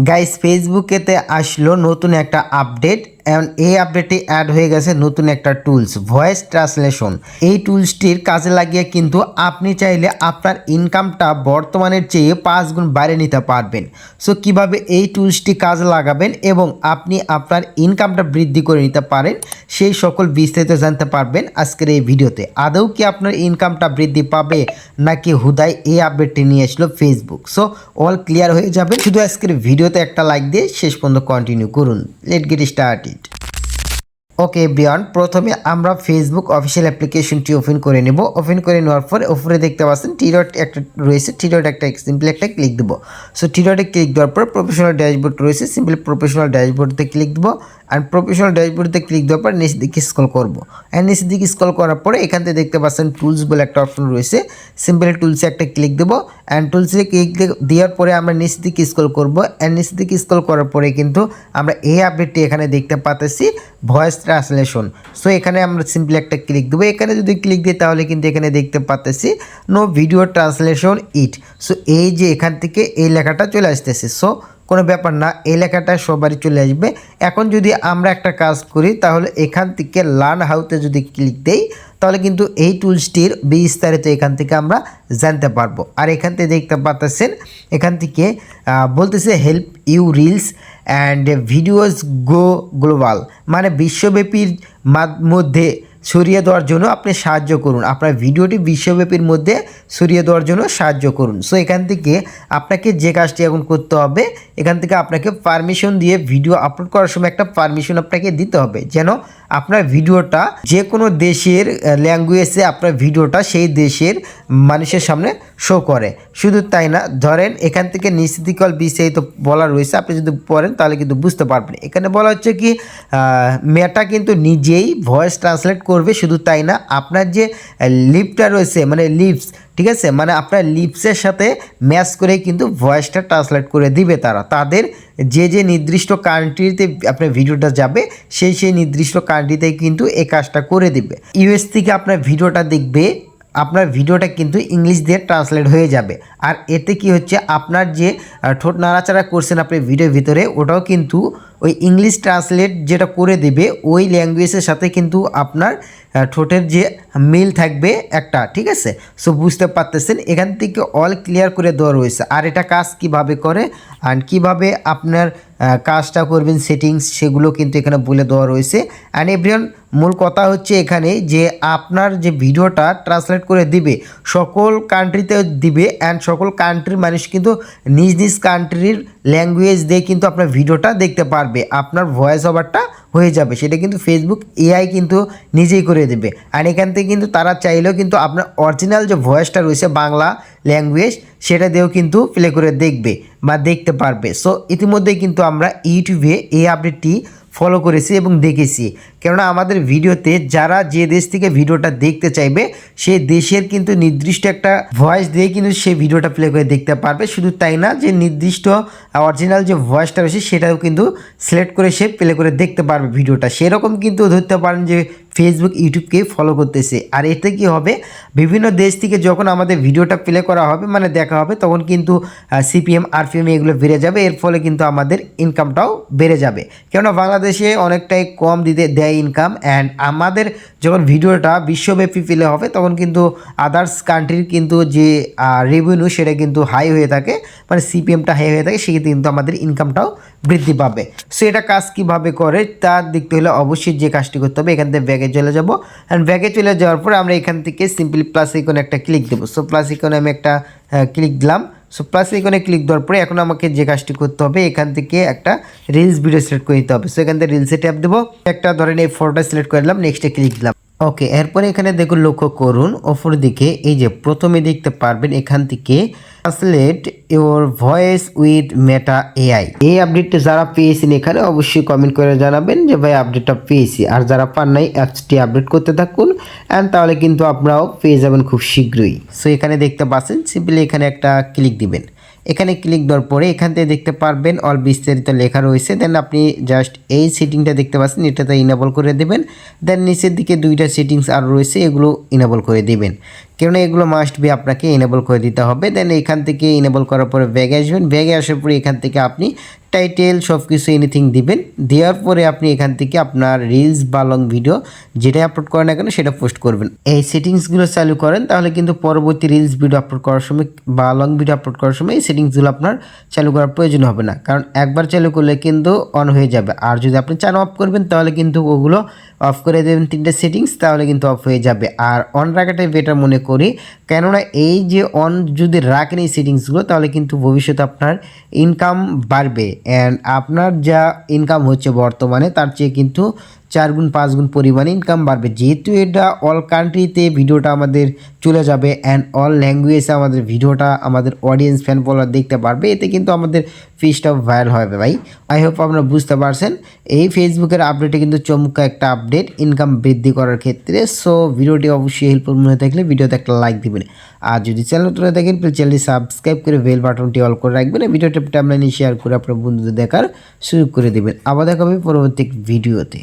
Guys ফেসবুকেতে আসলো নতুন একটা আপডেট এই আপডেটে অ্যাড হয়ে গেছে নতুন একটা টুলস ভয়েস ট্রান্সলেশন এই টুলসটির কাজে লাগিয়ে কিন্তু আপনি চাইলে আপনার ইনকামটা বর্তমানের চেয়ে পাঁচ গুণ বাইরে নিতে পারবেন। সো কীভাবে এই টুলসটি কাজে লাগাবেন এবং আপনি আপনার ইনকামটা বৃদ্ধি করে নিতে পারেন, সেই সকল বিস্তারিত জানতে পারবেন আজকের এই ভিডিওতে। আদৌ কি আপনার ইনকামটা বৃদ্ধি পাবে নাকি হুদায় এই আপডেটটি নিয়ে আসলো ফেসবুক সো অল ক্লিয়ার হয়ে যাবে। শুধু আজকের ভিডিওতে একটা লাইক দিয়ে শেষ পর্যন্ত কন্টিনিউ করুন। Let get started okay Brian প্রথমে আমরা ফেসবুক অফিসিয়াল অ্যাপ্লিকেশনটি ওপেন করে নেব। ওপেন করে নেওয়ার পর উপরে দেখতে পাচ্ছেন টি একটা রয়েছে টি একটা সিম্পল একটা ক্লিক দেবো। সো টি ক্লিক দেওয়ার পর প্রফেশনাল ড্যাশবোর্ড রয়েছে সিম্পল প্রফেশনাল ড্যাশবোর্ডতে ক্লিক দেবো। আর প্রফেশনাল ড্যাশবোর্ডতে ক্লিক দেওয়ার পর নিচের দিকে স্ক্রল করব। অ্যান্ড নিচের দিকে স্ক্রল করার পরে এখান থেকে দেখতে পাচ্ছেন টুলস বলে একটা অপশন রয়েছে সিম্পল টুলসে একটা ক্লিক দেবো। অ্যান্ড টুলসে ক্লিক দেওয়ার পরে আমরা নিচের দিকে স্ক্রল করব। অ্যান্ড নিচের দিকে স্ক্রল করার পরে কিন্তু আমরা এই আপডেটটি এখানে দেখতে পাচ্ছি। Voice translation. সো এখানে আমরা সিম্পলি একটা ক্লিক দেবো। এখানে যদি ক্লিক দিই, তাহলে কিন্তু এখানে দেখতে পাচ্ছি no video translation it so এই যে এখান থেকে এই লেখাটা চলে আসতেছে। সো কোনো ব্যাপার না, এই লেখাটা সবারই চলে আসবে। এখন যদি আমরা একটা কাজ করি, তাহলে এখান থেকে লার্ন হাউতে যদি ক্লিক দেই, তাহলে কিন্তু এই টুলসটির বিস্তারিত এখান থেকে আমরা জানতে পারব। আর এখান থেকে দেখতে পাচ্ছেন এখান থেকে বলতেছে help you reels and videos go global মানে বিশ্বব্যাপীর মধ্যে ছড়িয়ে দেওয়ার জন্য আপনি সাহায্য করুন। আপনার ভিডিওটি বিশ্বব্যাপীর মধ্যে ছড়িয়ে দেওয়ার জন্য সাহায্য করুন। সো এখান থেকে আপনাকে যে কাজটি এখন করতে হবে, এখান থেকে আপনাকে পারমিশন দিয়ে ভিডিও আপলোড করার সময় একটা পারমিশন আপনাকে দিতে হবে। যেন আপনার ভিডিওটা যে কোনো দেশের ল্যাঙ্গুয়েজে আপনার ভিডিওটা সেই দেশের মানুষের সামনে শো করে। শুধু তাই না, ধরেন এখান থেকে নিশ্চিতিকল বিস্তারিত বলা রয়েছে, আপনি যদি পড়েন তাহলে কিন্তু বুঝতে পারবেন। এখানে বলা হচ্ছে কি মেটা কিন্তু নিজেই ভয়েস ট্রান্সলেট করবে, শুধু তাই না, আপনার যে লিপটা রয়েছে মানে লিপস ঠিক আছে? মানে আপনার লিপসের সাথে ম্যাচ করে কিন্তু ভয়েসটা ট্রান্সলেট করে দিবে তারা। তাদের যে যে নির্দিষ্ট কান্ট্রিতে আপনার ভিডিওটা যাবে সেই সেই নির্দিষ্ট কান্ট্রিতে কিন্তু এই কাজটা করে দিবে। ইউএস থেকে আপনার ভিডিওটা দেখবে, আপনার ভিডিওটা কিন্তু ইংলিশ দিয়ে ট্রান্সলেট হয়ে যাবে। আর এতে কি হচ্ছে, আপনার যে ঠোঁট নাড়াচাড়া করছেন আপনি ভিডিওর ভিতরে, ওটাও কিন্তু ওই ইংলিশ ট্রান্সলেট যেটা করে দেবে, ওই ল্যাঙ্গুয়েজের সাথে কিন্তু আপনার ঠোঁটের যে মিল থাকবে একটা, ঠিক আছে? সো বুঝতে পারতেছেন? এখান থেকে অল ক্লিয়ার করে দেওয়া রয়েছে। আর এটা কাজ কীভাবে করে? অ্যান্ড কীভাবে আপনার কাজটা করবেন সেটিংস সেগুলো কিন্তু এখানে বলে দেওয়া রয়েছে। অ্যান্ড এভরিওয়ান মূল কথা হচ্ছে এখানে যে আপনার যে ভিডিওটা ট্রান্সলেট করে দিবে, সকল কান্ট্রিতে দিবে। অ্যান্ড সকল কান্ট্রির মানুষ কিন্তু নিজ নিজ কান্ট্রির ল্যাঙ্গুয়েজ দিয়ে কিন্তু আপনার ভিডিওটা দেখতে পারবে। আপনার ভয়েস ওভারটা হয়ে যাবে। সেটা কিন্তু ফেসবুক এআই কিন্তু নিজেই করে দেবে। আর এখান থেকে কিন্তু তারা চাইলেও কিন্তু আপনার অরিজিনাল যে ভয়েসটা রয়েছে বাংলা ল্যাঙ্গুয়েজ সেটা দিয়েও কিন্তু প্লে করে দেখবে বা দেখতে পারবে। সো ইতিমধ্যেই কিন্তু আমরা ইউটিউবে এই আপডেটটি ফলো করেছি এবং দেখেছি। কেননা আমাদের ভিডিওতে যারা যে দেশ থেকে ভিডিওটা দেখতে চাইবে সে দেশের কিন্তু নির্দিষ্ট একটা ভয়েস দিয়ে কিন্তু সে ভিডিওটা প্লে করে দেখতে পারবে। শুধু তাই না, যে নির্দিষ্ট অরিজিনাল যে ভয়েসটা রয়েছে, সেটাও কিন্তু সিলেক্ট করে সে প্লে করে দেখতে পারবে ভিডিওটা। সেরকম কিন্তু ধরতে পারেন যে ফেসবুক ইউটিউবকে ফলো করতেছে। আর এতে কি হবে? বিভিন্ন দেশ থেকে যখন আমাদের ভিডিওটা প্লে করা হবে মানে দেখা হবে, তখন কিন্তু সিপিএম আরপিএম এগুলো বেড়ে যাবে। এর ফলে কিন্তু আমাদের ইনকামটাও বেড়ে যাবে। কেননা বাংলাদেশে অনেকটাই কম দিতে দেয় ইনকাম অ্যান্ড আমাদের যখন ভিডিওটা বিশ্বব্যাপী প্লে হবে, তখন কিন্তু আদার্স কান্ট্রির কিন্তু যে রেভিনিউ সেটা কিন্তু হাই হয়ে থাকে মানে সিপিএমটা হাই হয়ে থাকে, সেক্ষেত্রে কিন্তু আমাদের ইনকামটাও বৃদ্ধি পাবে। সো এটা কাজ কীভাবে করে তা দেখতে হলে অবশ্যই যে কাজটি করতে হবে, এখান থেকে ব্যাগে চলে যাব। অ্যান্ড ব্যাগে চলে যাওয়ার পর আমরা এখান থেকে সিম্পলি প্লাস ইকনে একটা ক্লিক দেবো। সো প্লাস ইকনে আমি একটা ক্লিক দিলাম। সো প্লাস ইকনে ক্লিক দেওয়ার পরে এখন আমাকে যে কাজটি করতে হবে, এখান থেকে একটা রিলস ভিডিও সিলেক্ট করে নিতে হবে। সো এখান থেকে রিলসে ট্যাপ দেবো। একটা ধরেন এই ফটোটা সিলেক্ট করে দিলাম নেক্সটে ক্লিক দিলাম। ওকে, এরপরে এখানে দেখুন, লক্ষ্য করুন ওপর দিকে, এই যে প্রথমে দেখতে পারবেন এখান থেকে translate your voice with Meta AI এই আপডেটটা যারা পেয়েছেন এখানে, অবশ্যই কমেন্ট করে জানাবেন যে, ভাই আপডেটটা পেয়েছি। আর যারা পান নাই অ্যাপসটি আপডেট করতে থাকুন অ্যান্ড তাহলে কিন্তু আপনারাও পেয়ে যাবেন খুব শীঘ্রই। সো এখানে দেখতে পাচ্ছেন সিম্পলি এখানে একটা ক্লিক দিবেন। এখানে ক্লিক দেওয়ার পরে এখান থেকে দেখতে পারবেন অল বিস্তারিত লেখা রয়েছে। দেন আপনি জাস্ট এই সেটিংটা দেখতে পাচ্ছেন, এটাতে ইনেবল করে দেবেন। দেন নিচের দিকে দুইটা সেটিংস আর রয়েছে, এগুলো ইনেবল করে দিবেন। কেননা এগুলো মাস্ট বি আপনাকে এনেবল করে দিতে হবে। দেন এখান থেকে এনেবল করার পরে ব্যাগে আসবেন। ব্যাগে আসার পরে এখান থেকে আপনি টাইটেল সব কিছু এনিথিং দিবেন। দেওয়ার পরে আপনি এখান থেকে আপনার রিলস বা লং ভিডিও যেটাই আপলোড করেন না কেন সেটা পোস্ট করবেন। এই সেটিংসগুলো চালু করেন, তাহলে কিন্তু পরবর্তী রিলস ভিডিও আপলোড করার সময় বা লং ভিডিও আপলোড করার সময় এই সেটিংসগুলো আপনার চালু করার প্রয়োজন হবে না। কারণ একবার চালু করলে কিন্তু অন হয়ে যাবে। আর যদি আপনি চান অফ করবেন, তাহলে কিন্তু ওগুলো অফ করে দেবেন তিনটে সেটিংস তাহলে কিন্তু অফ হয়ে যাবে। আর অন রাখাটাই বেটার মনে করি। কেননা এই যে অন যদি রাখেন এই সেটিংসগুলো তাহলে কিন্তু ভবিষ্যতে আপনার ইনকাম বাড়বে। অ্যান্ড আপনার যা ইনকাম হচ্ছে বর্তমানে, তার চেয়ে কিন্তু চার গুণ পাঁচ গুণ পরিমাণ ইনকাম বাড়বে। যেহেতু এটা অল কান্ট্রিতে ভিডিওটা আমাদের চলে যাবে অ্যান্ড অল ল্যাঙ্গুয়েজে আমাদের ভিডিওটা আমাদের অডিয়েন্স ফ্যান ফলোয়ার দেখতে পারবে, এতে কিন্তু আমাদের ফিসটাও ভাইরাল হবে ভাই। আই হোপ আপনারা বুঝতে পারছেন। এই ফেসবুকের আপডেটে কিন্তু চমকা একটা আপডেট ইনকাম বৃদ্ধি করার ক্ষেত্রে। সো ভিডিওটি অবশ্যই হেল্পফুল মনে থাকলে ভিডিওতে একটা লাইক দিবেন। আর যদি চ্যানেল তুলে থাকেন প্লিজ চ্যানেলটি সাবস্ক্রাইব করে বেল বাটনটি অল করে রাখবেন। ভিডিওটা টাইমলাইনে শেয়ার করে আপনার বন্ধুদের দেখার সুযোগ করে দেবেন। আবার দেখা হবে পরবর্তী ভিডিওতে